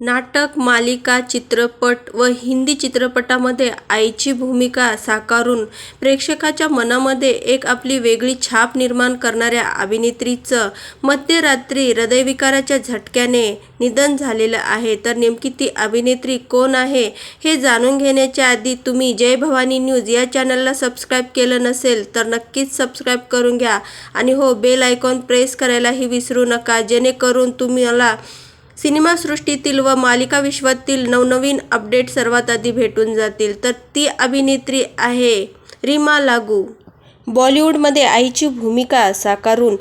नाटक मालिका चित्रपट व हिंदी चित्रपटामध्ये आईची भूमिका साकारून प्रेक्षकाच्या मनामध्ये एक आपली वेगळी छाप निर्माण करणाऱ्या अभिनेत्रीचं मध्यरात्री हृदयविकाराच्या झटक्याने निधन झालेलं आहे. तर नेमकी ती अभिनेत्री कोण आहे हे जाणून घेण्याच्या आधी तुम्ही जय भवानी न्यूज या चॅनलला सबस्क्राईब केलं नसेल तर नक्कीच सबस्क्राईब करून घ्या. आणि हो बेल आयकॉन प्रेस करायलाही विसरू नका जेणेकरून तुम्हाला सिनेमासृष्टीतील व मालिका विश्वातील नवनवीन अपडेट सर्वात आधी भेटून जातील. तर ती अभिनेत्री आहे रीमा लागू. बॉलिवूडमध्ये आईची भूमिका साकारून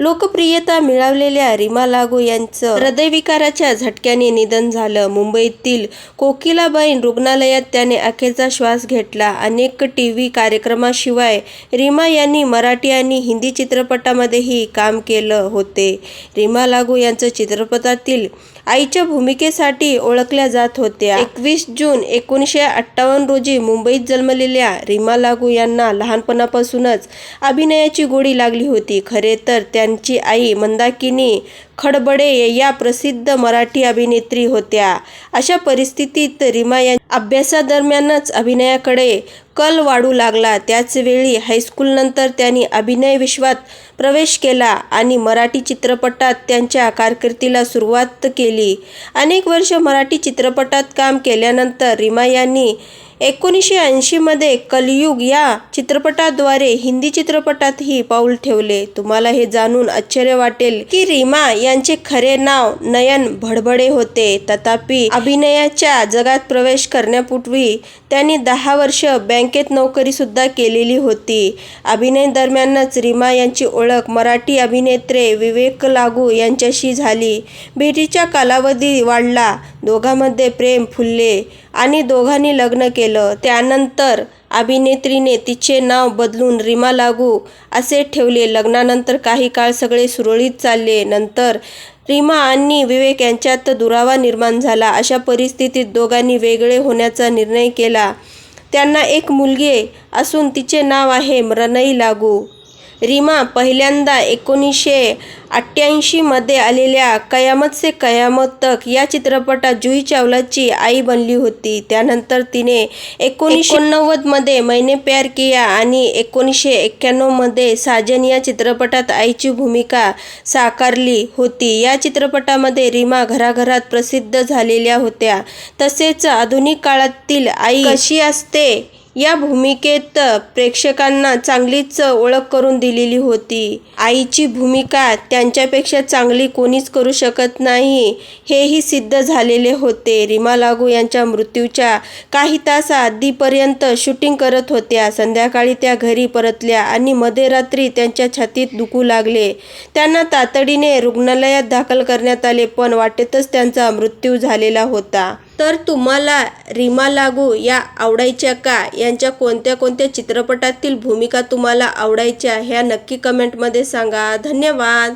लोकप्रियता मिळवलेल्या रीमा लागू यांचं हृदयविकाराच्या झटक्याने निधन झालं. मुंबईतील कोकिलाबाईन रुग्णालयात त्याने अखेरचा श्वास घेतला. अनेक टी व्ही कार्यक्रमाशिवाय रीमा यांनी मराठी आणि हिंदी चित्रपटामध्येही काम केलं होते. रीमा लागू यांचं चित्रपटातील आईच्या भूमिकेसाठी ओळखल्या जात होत्या. एकवीस जून एकोणीसशे अठ्ठावन्न रोजी मुंबईत जन्मलेल्या रीमा लागू यांना लहानपणापासूनच अभिनयाची गोडी लागली होती. खरे तर त्या यांची आई मंदाकिनी खडबडे या प्रसिद्ध मराठी अभिनेत्री होत्या. अशा परिस्थितीत रीमा या अभ्यासादरम्यानच अभिनयाकडे कल वाढू लागला. त्याचवेळी हायस्कूलनंतर त्यांनी अभिनय विश्वात प्रवेश केला आणि मराठी चित्रपटात त्यांच्या कारकिर्दीला सुरुवात केली. अनेक वर्ष मराठी चित्रपटात काम केल्यानंतर रीमा यांनी एकोणीसशे ऐंशीमध्ये कलयुग या चित्रपटाद्वारे हिंदी चित्रपटातही पाऊल ठेवले. तुम्हाला हे जाणून आश्चर्य वाटेल की रीमा यांचे खरे नाव नयन भडभडे होते. तथापि अभिनयाच्या जगात प्रवेश करण्यापूर्वी त्यांनी दहा वर्ष बँकेत नोकरी सुद्धा केलेली होती. अभिनय दरम्यानच रीमा यांची ओळख मराठी अभिनेत्रे विवेक लागू यांच्याशी झाली. भेटीचा कालावधी वाढला. दोघांमध्ये प्रेम फुलले. आणि दोघांनी लग्न केलं. त्यानंतर अभिनेत्रीने तिचे नाव बदलून रीमा लागू असे ठेवले. लग्नानंतर काही काळ सगळे सुरळीत चालले. नंतर रीमा आणि विवेक यांच्यात दुरावा निर्माण झाला. अशा परिस्थितीत दोघांनी वेगळे होण्याचा निर्णय केला. त्यांना एक मुलगी असून तिचे नाव आहे मरणई लागू. रीमा पहिल्यांदा एकोणीसशे अठ्ठ्याऐंशीमध्ये आलेल्या कयामत से कयामत तक या चित्रपटात जुही चावलाची आई बनली होती. त्यानंतर तिने एकोणीसशे एकोणनव्वदमध्ये मैने प्यार किया आणि एकोणीसशे एक्क्याण्णवमध्ये साजन या चित्रपटात आईची भूमिका साकारली होती. या चित्रपटामध्ये रीमा घराघरात प्रसिद्ध झालेल्या होत्या. तसेच आधुनिक काळातील आई कशी असते? या भूमिकेत प्रेक्षकांना चांगलीच ओळख करून दिलेली होती. आईची भूमिका त्यांच्यापेक्षा चांगली कोणीच करू शकत नाही हेही सिद्ध झालेले होते. रीमा लागू यांच्या मृत्यूच्या काही तास आधीपर्यंत शूटिंग करत होत्या. संध्याकाळी त्या घरी परतल्या आणि मध्यरात्री त्यांच्या छातीत दुखू लागले. त्यांना तातडीने रुग्णालयात दाखल करण्यात आले पण वाटेतच त्यांचा मृत्यू झालेला होता. तर तुम्हाला रीमा लागू या आवडायच्या का? यांच्या कोणत्या कोणत्या चित्रपटातील भूमिका तुम्हाला आवडायच्या? ह्या नक्की कमेंटमध्ये सांगा. धन्यवाद.